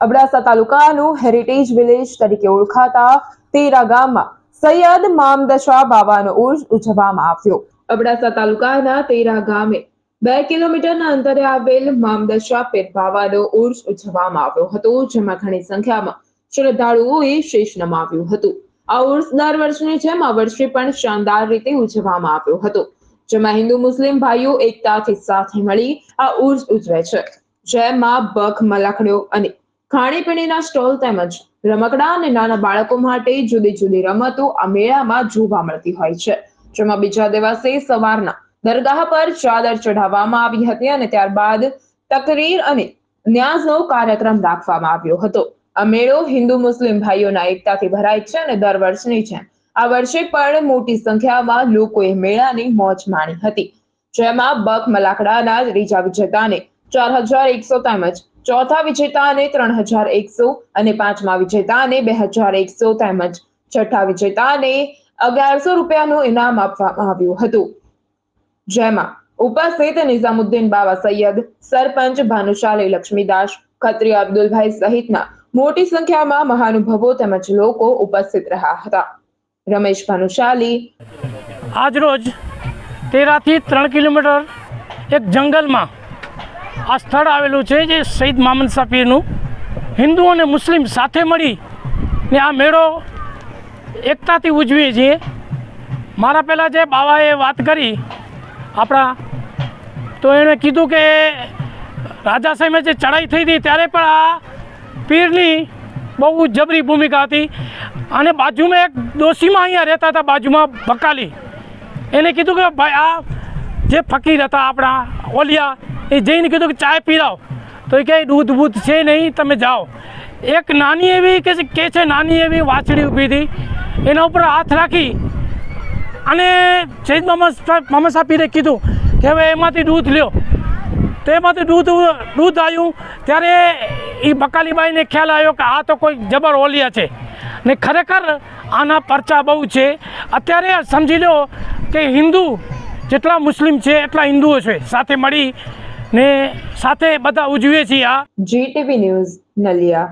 અબડાસા તાલુકાનું heritage village તરીકે ઓળખાતા તેરા ગામમાં સૈયદ મામદશા બાવાનો ઉર્સ ઉજવવામાં આવ્યો. અબડાસા તાલુકાના તેરા ગામે બે કિલોમીટરના અંતરે આવેલ મામદશા પીર બાવાનો ઉર્સ ઉજવવામાં આવ્યો હતો, જેમાં ઘણી સંખ્યામાં શ્રદ્ધાળુઓએ શેષ નમાવ્યું હતું. આ ઉર્સ દર વર્ષની જેમ આ વર્ષે પણ શાનદાર રીતે ઉજવવામાં આવ્યો હતો, જેમાં હિન્દુ મુસ્લિમ ભાઈઓ એકતાથી સાથે મળી આ ઉર્સ ઉજવે છે. જેમાં બખ મલાખડીઓ અને ખાણીપીણીના સ્ટોલ તેમજ રમકડા અને નાના બાળકો માટે જુદી જુદી રમતો આ મેળામાં જોવા મળતી હોય છે. જેમાં બીજા દિવસે સવારના દરગાહ પર ચાદર ચઢાવવામાં આવી હતી અને ત્યારબાદ તકરીર અને ન્યાઝનો કાર્યક્રમ રાખવામાં આવ્યો હતો. આ મેળો હિન્દુ મુસ્લિમ ભાઈઓના એકતાથી ભરાય છે અને દર વર્ષની જેમ આ વર્ષે પણ મોટી સંખ્યામાં લોકોએ મેળાની મોજ માણી હતી. જેમાં બક મલાકડાના ત્રીજા વિજેતાને ચાર હજાર એકસો તેમજ ચોથા વિજેતાને ત્રણ હજાર એકસો અને પાંચમા વિજેતાને બે હજાર એકસો તેમજ છઠ્ઠા વિજેતાને અગિયારસો રૂપિયાનું ઇનામ આપવામાં આવ્યું હતું. જેમાં ઉપસ્થિત નિઝામુદ્દીન બાવા સૈયદ, સરપંચ ભાનુશાલી લક્ષ્મીદાસ, ખત્રી અબ્દુલભાઈ સહિતના મોટી સંખ્યામાં મહાનુભાવો તેમજ લોકો ઉપસ્થિત રહ્યા હતા. રમેશ ભાનુશાલી. આજરોજ તેરાથી ત્રણ કિલોમીટર એક જંગલમાં આ સ્થળ આવેલું છે જે શહીદ મામદ સાપીરનું હિન્દુ અને મુસ્લિમ સાથે મળી ને આ મેળો એકતાથી ઉજવીએ છીએ. મારા પહેલાં જે બાવાએ વાત કરી, આપણા, તો એણે કીધું કે રાજા સાહેબે જે ચડાઈ થઈ હતી ત્યારે પણ આ પીરની બહુ જબરી ભૂમિકા હતી. અને બાજુમાં એક ડોશીમાં અહીંયા રહેતા હતા, બાજુમાં ભકાલી. એને કીધું કે ભાઈ, આ જે ફકીર હતા આપણા ઓલિયા એ જઈને કીધું કે ચાય પીરાવ તો એ ક્યાંય દૂધ બૂધ છે નહીં, તમે જાઓ. એક નાની એવી કે કે છે નાની એવી વાછડી ઊભી હતી. એના ઉપર હાથ રાખી અને શહીદ મામા મામા સાપીરે કીધું કે, હવે એમાંથી દૂધ લ્યો. તો એમાંથી દૂધ દૂધ આવ્યું. ત્યારે એ બકાલીબાઈને ખ્યાલ આવ્યો કે આ તો કોઈ જબર ઓલિયા છે. ને ખરેખર આના પરચા બહુ છે. અત્યારે સમજી લો કે હિન્દુ જેટલા મુસ્લિમ છે, એટલા હિન્દુઓ છે. સાથે મળી ને સાથે બધા ઉજવીએ છીએ આ જીટીવી ન્યૂઝ નલિયા.